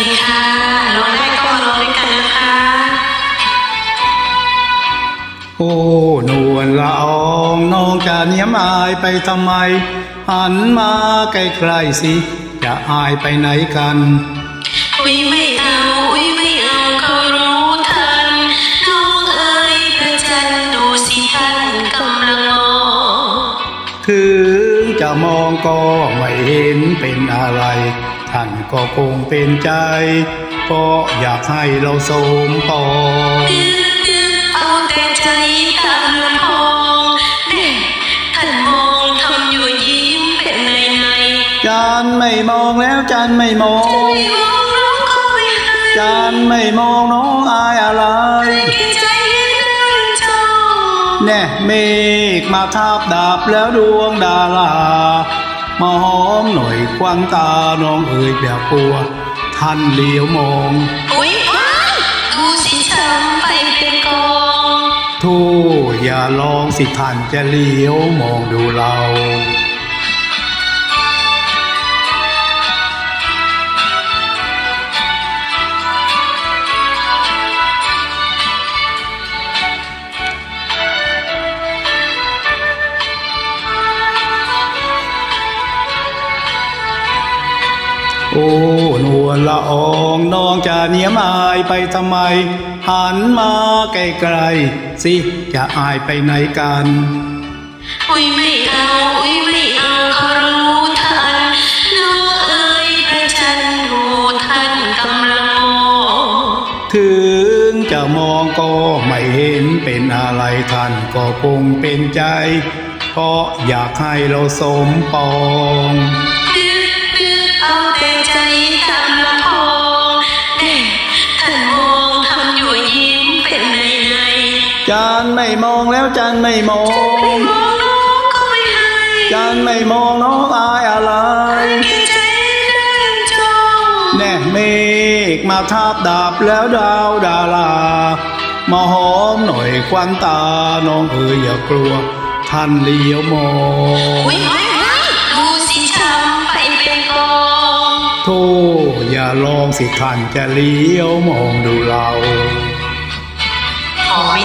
สิคะลองได้ก็ลองด้วยกันนะคะ โอ้นวลละอองน้องจะเนียมอายไปทำไมหันมาใกล้ๆสิจะอายไปไหนกันอุ้ยไม่เอาอุ้ยไม่เอาเขารู้ทันน้องเอ๋ยพระจันทร์ดูสิท่านกำลังมองถึงจะมองก็ไม่เห็นเป็นอะไร ท่านก็คงเป็นใจ ก็อยากให้เราสมปองดื้อดื้อเอาแต่ใจตามลำพองแน่ท่านมองทำอยู่ยิ้มเป็นในในจันไม่มองแล้วจันไม่มองไม่มองน้องก็ไม่ให้จันไม่มองน้องอายอะไรกินใจให้เรื่องจองแน่เมฆมาทาบดาบแล้วดวงดารา มาหอมหน่อยควังตาน้องเอ๋ยอย่ากลัว ท่านเลี้ยวมองอุ้ยว้ายดูสิช้ำไปเป็นกองทู่อย่าลองสิท่านจะเลี้ยวมองดูเรา โอ้นวลละอองน้องจะเนียมอายไปทำไม หันมาใกลๆสิจะอายไปไหนกัน อุ้ยไม่เอาอุ้ยไม่เอาเขารู้ทันน้องเอ๋ยพระจันทร์ดูท่านกำลังมองถึงจะมองก็ไม่เห็นเป็นอะไรท่านก็คงเป็นใจ เพราะอยากให้เราสมปอง จันไม่มองแล้วจันไม่มองไม่มองน้องก็ไม่ให้จันไม่มองน้องอายอะไรกินใจให้เรื่องจองแน่เมฆมาทาบดาบแล้วดาวดารามาหอมหน่อยควันตาน้องเอ๋ยอย่ากลัว ท่านเลี้ยวมองอุ้ยว้ายดูสิช้ำไปเป็นกองโธ่อย่าลองสิท่านจะเลี้ยวมองดูเราขอวิ